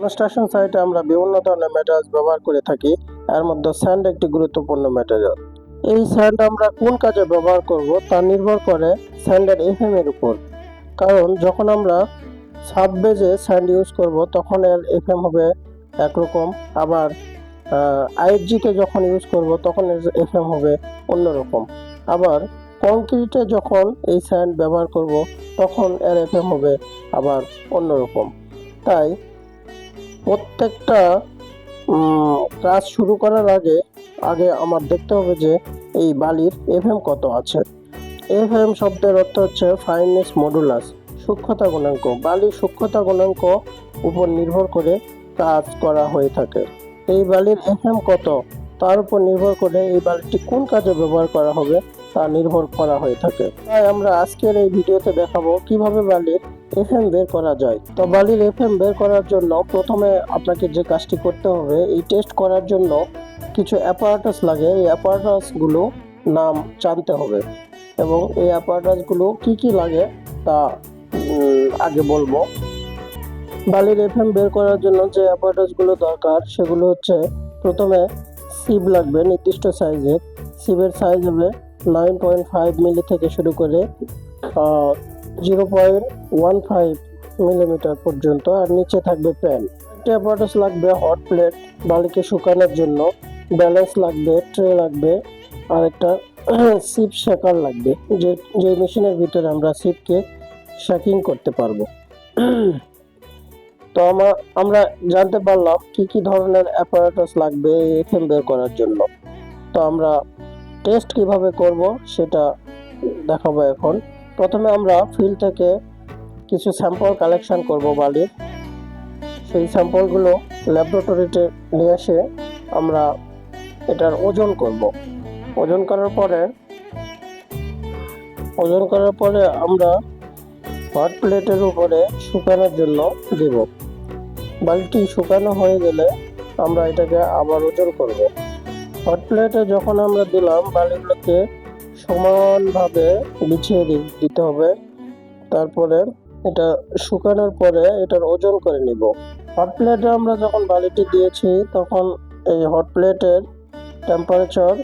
Construction সাইটে আমরা বিভিন্ন ধরনের ম্যাটেরিয়ালস ব্যবহার করে থাকি। এর মধ্যে স্যান্ড একটি গুরুত্বপূর্ণ ম্যাটেরিয়াল এই স্যান্ড আমরা কোন কাজে ব্যবহার করব তা নির্ভর করে স্যান্ডের এফএম এর উপর। কারণ যখন আমরা সাব বেজে স্যান্ড ইউজ করব, তখন এর এফএম হবে একরকম। আবার আইএফজিতে যখন ইউজ করব, তখন এর এফএম হবে অন্যরকম। আবার কংক্রিটে যখন এই স্যান্ড ব্যবহার করব, তখন এর এফএম হবে আবার অন্যরকম। তাই প্রত্যেকটা কাজ শুরু করার আগে আগে আমার দেখতে হবে যে এই বালির এফএম কত আছে। এফএম শব্দের অর্থ হচ্ছে ফাইনেস মডুলাস সূক্ষ্মতা গুণাঙ্ক। বালির সূক্ষ্মতা গুণাঙ্ক উপর নির্ভর করে কাজ করা হয়ে থাকে। এই বালির এফএম কত? তার উপর নির্ভর করে এই বালিটি কোন কাজে ব্যবহার করা হবে তা নির্ভর করা হয়ে থাকে। তাই আমরা আজকের এই ভিডিওতে দেখাবো কীভাবে বালির এফএম বের করা যায়। তো বালির এফএম বের করার জন্য প্রথমে আপনাকে যে কাজটি করতে হবে, এই টেস্ট করার জন্য কিছু অ্যাপারেটাস লাগে। এই অ্যাপারেটাসগুলো নাম জানতে হবে এবং এই অ্যাপারেটাসগুলো কি কি লাগে তা আগে বলব। বালির এফএম বের করার জন্য যে অ্যাপারেটাসগুলো দরকার, সেগুলো হচ্ছে প্রথমে সিব লাগবে নির্দিষ্ট সাইজের সিবের সাইজ হবে নাইন পয়েন্ট ফাইভ মিলি থেকে শুরু করে zero point one five millimetre পর্যন্ত আর নিচে থাকবে প্যান একটা অ্যাপারেটাস লাগবে হট প্লেট বালিকে শুকানোর জন্য। ব্যালেন্স লাগবে ট্রে লাগবে, আর একটা সিপ শেকার লাগবে, যে যে মেশিনের ভিতরে আমরা সিপকে শেকিং করতে পারব। তো আমরা আমরা জানতে পারলাম কি কি ধরনের অ্যাপারেটাস লাগবে এফএম বের করার জন্য। তো আমরা টেস্ট কীভাবে করব সেটা দেখাবো এখন। প্রথমে আমরা ফিল্ড থেকে কিছু স্যাম্পল কালেকশন করব বালির। সেই স্যাম্পলগুলো ল্যাবরেটরিতে নিয়ে এসে আমরা এটার ওজন করব। ওজন করার পরে, ওজন করার পরে আমরা হট প্লেটের উপরে শুকানোর জন্য দেব। বালিটি শুকানো হয়ে গেলে আমরা এটাকে আবার ওজন করব। হট প্লেটে যখন আমরা দিলাম, বালিগুলোকে সমানভাবে বিছিয়ে দিতে হবে। তারপরে এটা শুকানোর পরে এটার ওজন করে নিব। হট প্লেটে আমরা যখন বালিটি দিয়েছি, তখন এই হট প্লেটের temperature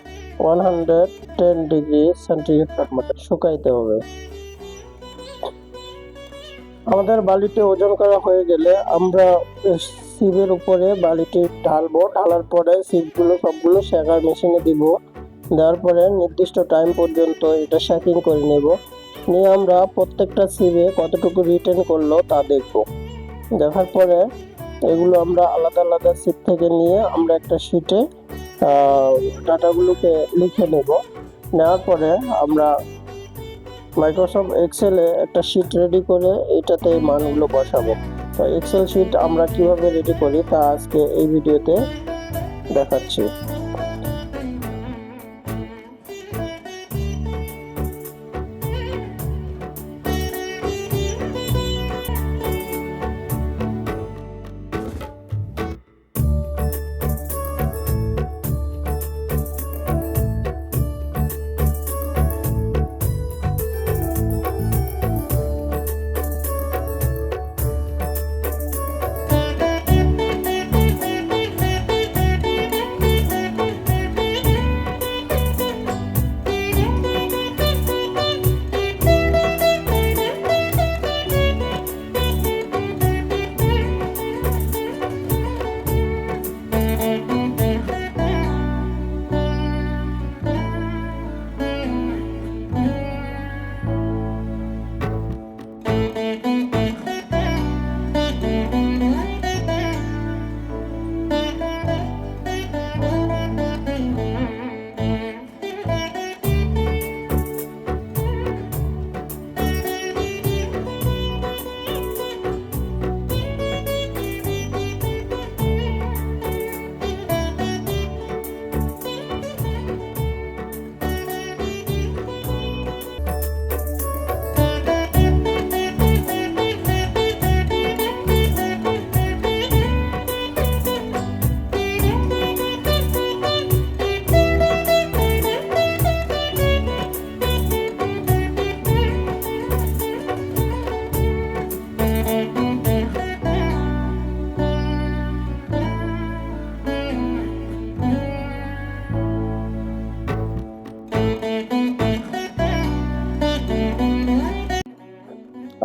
one hundred ten degree centigrade তাপমাত্রা শুকাইতে হবে। আমাদের বালিটি ওজন করা হয়ে গেলে আমরা সিবের উপরে বালিটি ঢালবো। ঢালার পরে সিপগুলো সবগুলো শেখার মেশিনে দিব। দেওয়ার পরে নির্দিষ্ট টাইম পর্যন্ত এটা শেকিং করে নেব। নিয়ে আমরা প্রত্যেকটা সিবে কতটুকু রিটার্ন করল তা দেখব। দেখার পরে এগুলো আমরা আলাদা আলাদা সিট থেকে নিয়ে আমরা একটা শিটে ডাটাগুলোকে লিখে নেব। নেওয়ার পরে আমরা মাইক্রোসফট এক্সেলে একটা শিট রেডি করে এটাতে মানগুলো বসাবো। তো এক্সেল শিট আমরা কীভাবে রেডি করি তা আজকে এই ভিডিওতে দেখাচ্ছি।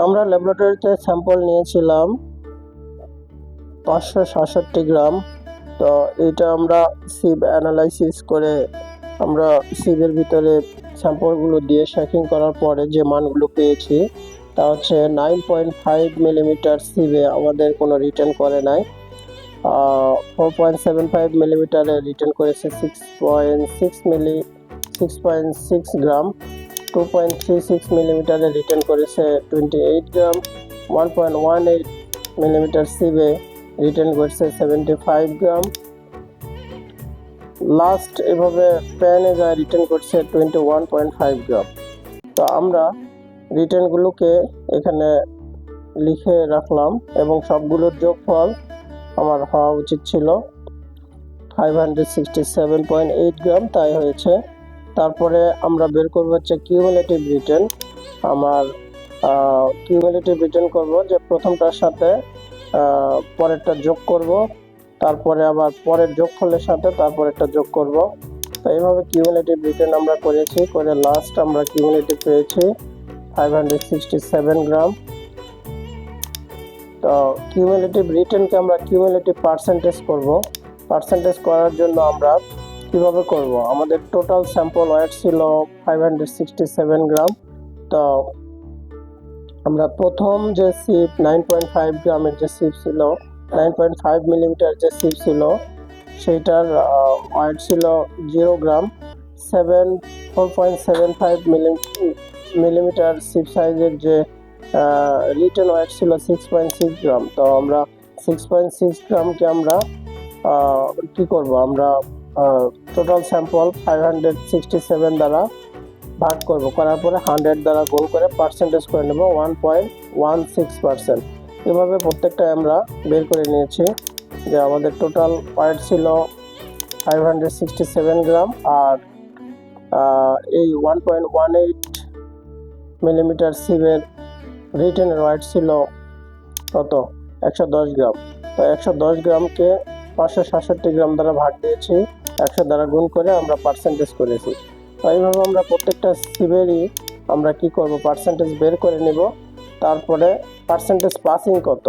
আমরা ল্যাবরেটরিতে স্যাম্পল নিয়েছিলাম পাঁচশো সাতষট্টি গ্রাম। তো এটা আমরা সিব অ্যানালাইসিস করে আমরা সিবের ভিতরে স্যাম্পলগুলো দিয়ে শেকিং করার পরে যে মানগুলো পেয়েছি, তা হচ্ছে নাইন পয়েন্ট ফাইভ মিলিমিটার সিবে আমাদের কোনো রিটার্ন করে নাই। ফোর পয়েন্ট সেভেন ফাইভ মিলিমিটারে রিটার্ন করেছে six point six milli six point six gram. Two point three six মিলিমিটারে return করেছে twenty eight gram one point one eight millimetre সিবে return করছে seventy five gram last এভাবে প্যানে যা return করছে twenty one point five gram তো আমরা রিটার্নগুলোকে এখানে লিখে রাখলাম এবং সবগুলোর যোগফল আমার হওয়া উচিত ছিল five hundred sixty seven point eight gram তাই হয়েছে তারপরে আমরা বের করব হচ্ছে কিউমুলেটিভ রিটার্ন আমার কিউমুলেটিভ রিটার্ন করব যে প্রথমটার সাথে পরেরটা যোগ করব। তারপরে আবার পরের যোগফলের সাথে তারপর একটা যোগ করব। তো এইভাবে কিউমুলেটিভ রিটার্ন আমরা করেছি, করে লাস্ট আমরা কিউমুলেটিভ পেয়েছি five hundred sixty seven gram তো কিউমুলেটিভ রিটার্নকে আমরা কিউমুলেটিভ পার্সেন্টেজ করব। পার্সেন্টেজ করার জন্য আমরা কীভাবে করব? আমাদের টোটাল স্যাম্পল ওয়েট ছিল five hundred sixty seven gram তো আমরা প্রথম যে সিপ নাইন পয়েন্ট ফাইভ গ্রামের যে সিপ ছিল নাইন পয়েন্ট ফাইভ মিলিমিটার যে সিপ ছিল, সেইটার ওয়েট ছিল zero gram seven four point seven five millimetre sieve সাইজের যে রিটার্ন ওয়েট ছিল সিক্স পয়েন্ট সিক্স গ্রাম তো আমরা সিক্স পয়েন্ট সিক্স গ্রামকে আমরা কি করব? আমরা total sample five hundred sixty seven দ্বারা ভাগ করব। করার পরে হান্ড্রেড দ্বারা গুণ করে পার্সেন্টেজ করে নেব one point one six percent এভাবে প্রত্যেকটা আমরা বের করে নিয়েছি যে আমাদের টোটাল ওয়েট ছিল five hundred sixty seven gram আর এই one point one eight millimetre সিমের রিটেনের ওয়েট ছিল কত? একশো দশ গ্রাম। তো একশো দশ গ্রামকে পাঁচশো সাতষট্টি গ্রাম দ্বারা ভাগ দিয়েছি। একশো দ্বারা গুণ করে আমরা পার্সেন্টেজ করেছি। তো এইভাবে আমরা প্রত্যেকটা সিবেরই আমরা কি করব? পার্সেন্টেজ বের করে নিব। তারপরে পার্সেন্টেজ পাসিং কত?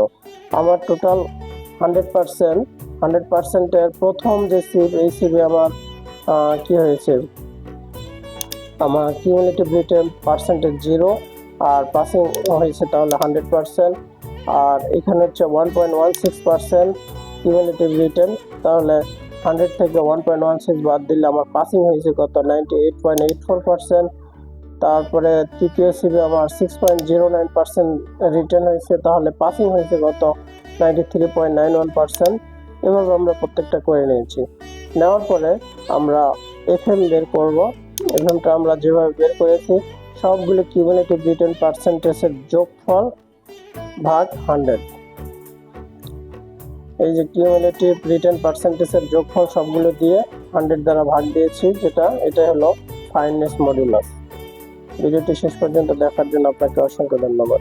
আমার টোটাল হান্ড্রেড পার্সেন্ট হান্ড্রেড পার্সেন্টের প্রথম যে সিপ এই সিবে আমার কি হয়েছে? আমার কিউমুলেটিভ রিটার্ন পার্সেন্টেজ জিরো আর পাসিং হয়েছে তাহলে হান্ড্রেড পার্সেন্ট আর এখানে হচ্ছে one point one six percent cumulative return তাহলে হান্ড্রেড থেকে ওয়ান পয়েন্ট ওয়ান সিক্স বাদ দিলে আমার পাসিং হয়েছে কত? Ninety eight point eight four percent তারপরে তৃতীয় সিবি আমার six point zero nine percent return হয়েছে, তাহলে পাসিং হয়েছে কত? Ninety three point nine one percent এভাবে আমরা প্রত্যেকটা করে নিয়েছি। নেওয়ার পরে আমরা এফ এম বের করব। এফএমটা আমরা যেভাবে বের করেছি, সবগুলো কিউমুলেটিভ রিটার্ন পার্সেন্টেজের যোগফল ভাগ হান্ড্রেড এই যে কিউমুলেটিভ রিটার্ন পার্সেন্টেজের যোগফল সবগুলো দিয়ে হান্ড্রেড দ্বারা ভাগ দিয়েছি, যেটা এটা হলো ফাইনেস মডিউলাস ভিডিওটি শেষ পর্যন্ত দেখার জন্য আপনাকে অসংখ্য ধন্যবাদ।